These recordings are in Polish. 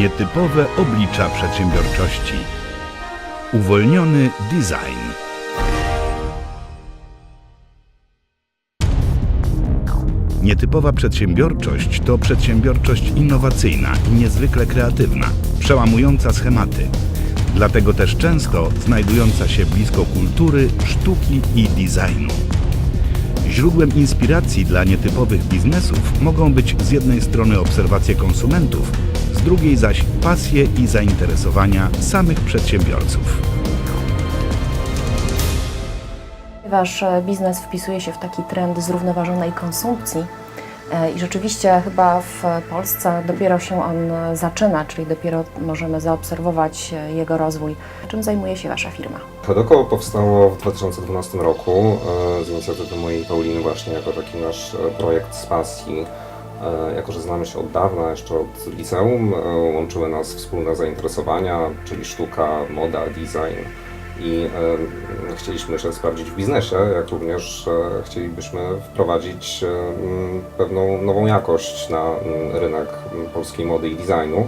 Nietypowe oblicza przedsiębiorczości. Uwolniony design. Nietypowa przedsiębiorczość to przedsiębiorczość innowacyjna i niezwykle kreatywna, przełamująca schematy. Dlatego też często znajdująca się blisko kultury, sztuki i designu. Źródłem inspiracji dla nietypowych biznesów mogą być z jednej strony obserwacje konsumentów, z drugiej zaś pasje i zainteresowania samych przedsiębiorców. Wasz e, biznes wpisuje się w taki trend zrównoważonej konsumpcji e, i rzeczywiście chyba w Polsce dopiero się on zaczyna, czyli dopiero możemy zaobserwować e, jego rozwój. Czym zajmuje się Wasza firma? Hedoko powstało w 2012 roku z inicjatywy mojej Pauliny właśnie jako taki nasz projekt z pasji. E, Jako, że znamy się od dawna, jeszcze od liceum, e, łączyły nas wspólne zainteresowania, czyli sztuka, moda, design i e, chcieliśmy się sprawdzić w biznesie, jak również chcielibyśmy wprowadzić pewną nową jakość na rynek polskiej mody i designu.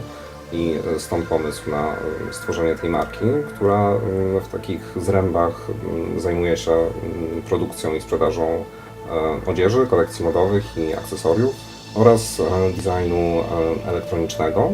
I stąd pomysł na stworzenie tej marki, która w takich zrębach zajmuje się produkcją i sprzedażą odzieży, kolekcji modowych i akcesoriów oraz e, designu e, elektronicznego.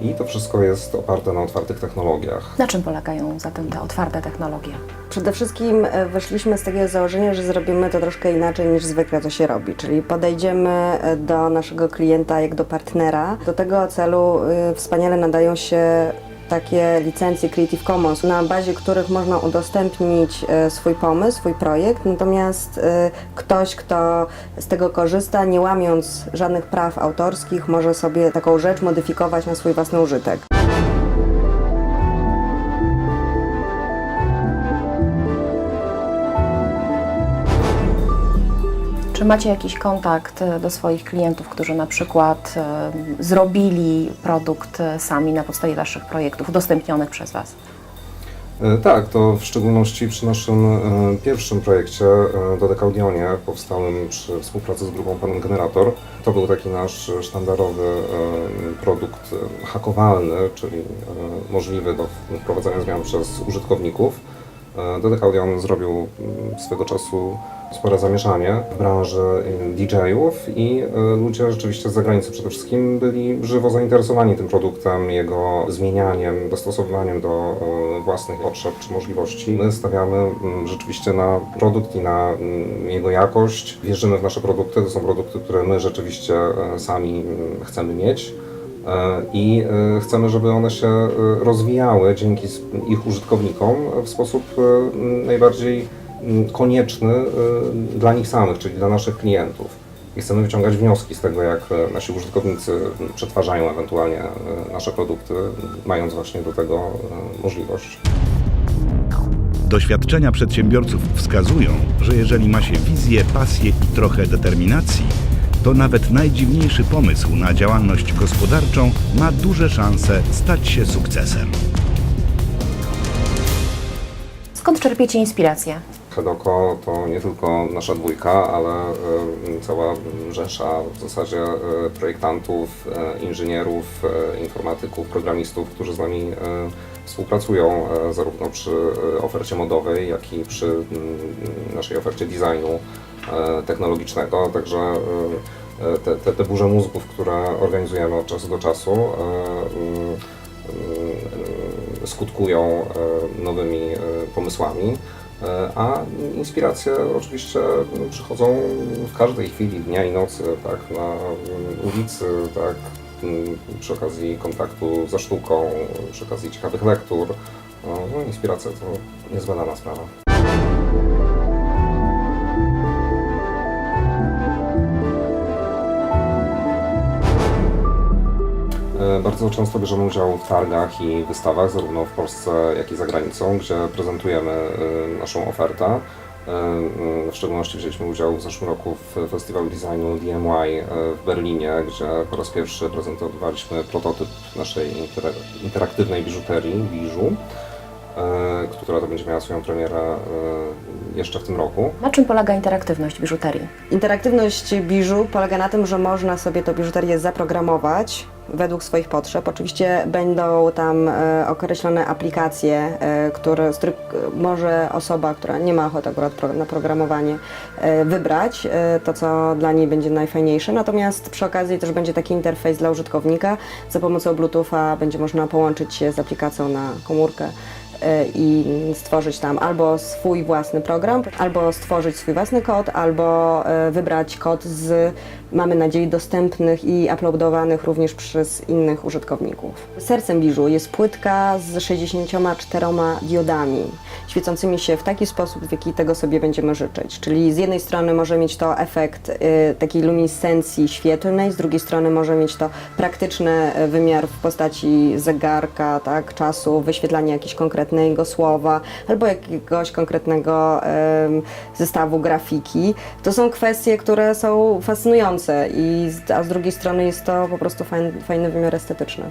I to wszystko jest oparte na otwartych technologiach. Na czym polegają zatem te otwarte technologie? Przede wszystkim e, wyszliśmy z takiego założenia, że zrobimy to troszkę inaczej niż zwykle to się robi, czyli podejdziemy do naszego klienta jak do partnera. Do tego celu wspaniale nadają się takie licencje Creative Commons, na bazie których można udostępnić e, swój pomysł, swój projekt, natomiast e, ktoś, kto z tego korzysta, nie łamiąc żadnych praw autorskich, może sobie taką rzecz modyfikować na swój własny użytek. Czy macie jakiś kontakt e, do swoich klientów, którzy na przykład e, zrobili produkt e, sami na podstawie Waszych projektów udostępnionych przez Was? Tak, to w szczególności przy naszym pierwszym projekcie e, Dodecaudionie, powstałym przy współpracy z grupą Panem Generator. To był taki nasz sztandarowy produkt hakowalny, czyli możliwy do wprowadzania zmian przez użytkowników. Dodecaudion zrobił mm, swego czasu spore zamieszanie w branży DJ-ów i e, ludzie rzeczywiście z zagranicy przede wszystkim byli żywo zainteresowani tym produktem, jego zmienianiem, dostosowywaniem do e, własnych potrzeb czy możliwości. My stawiamy rzeczywiście na produkt i na jego jakość. Wierzymy w nasze produkty, to są produkty, które my rzeczywiście e, sami chcemy mieć. I chcemy, żeby one się rozwijały dzięki ich użytkownikom w sposób najbardziej konieczny e, dla nich samych, czyli dla naszych klientów. I chcemy wyciągać wnioski z tego, jak e, nasi użytkownicy przetwarzają ewentualnie e, nasze produkty, mając właśnie do tego e, możliwość. Doświadczenia przedsiębiorców wskazują, że jeżeli ma się wizję, pasję i trochę determinacji, to nawet najdziwniejszy pomysł na działalność gospodarczą ma duże szanse stać się sukcesem. Skąd czerpiecie inspirację? Hedoko to nie tylko nasza dwójka, ale e, cała rzesza w zasadzie e, projektantów, e, inżynierów, informatyków, programistów, którzy z nami współpracują zarówno przy ofercie modowej, jak i przy mm, naszej ofercie designu technologicznego. Także te, te, te burze mózgów, które organizujemy od czasu do czasu, mm, mm, skutkują nowymi pomysłami. E, A inspiracje oczywiście przychodzą w każdej chwili dnia i nocy, tak, na ulicy, tak, przy okazji kontaktu ze sztuką, przy okazji ciekawych lektur. No, inspiracja to niezbędna sprawa. Bardzo często bierzemy udział w targach i wystawach, zarówno w Polsce, jak i za granicą, gdzie prezentujemy e, naszą ofertę. E, e, W szczególności wzięliśmy udział w zeszłym roku w festiwalu designu DMY w Berlinie, gdzie po raz pierwszy prezentowaliśmy prototyp naszej intera- interaktywnej biżuterii, biżu, która to będzie miała swoją premierę e, jeszcze w tym roku. Na czym polega interaktywność biżuterii? Interaktywność biżu polega na tym, że można sobie to biżuterię zaprogramować według swoich potrzeb. Oczywiście będą tam e, określone aplikacje, e, które, z których e, może osoba, która nie ma ochoty akurat na programowanie, e, wybrać e, to, co dla niej będzie najfajniejsze. Natomiast przy okazji też będzie taki interfejs dla użytkownika. Za pomocą Bluetootha będzie można połączyć się z aplikacją na komórkę e, i stworzyć tam albo swój własny program, albo stworzyć swój własny kod, albo e, wybrać kod z, mamy nadzieję, dostępnych i uploadowanych również przez innych użytkowników. Sercem Biżu jest płytka z 64 diodami, świecącymi się w taki sposób, w jaki tego sobie będziemy życzyć. Czyli z jednej strony może mieć to efekt y, takiej luminescencji świetlnej, z drugiej strony może mieć to praktyczny wymiar w postaci zegarka, tak, czasu, wyświetlania jakiegoś konkretnego słowa albo jakiegoś konkretnego zestawu grafiki. To są kwestie, które są fascynujące, i, a z drugiej strony jest to po prostu fajny, fajny wymiar estetyczny.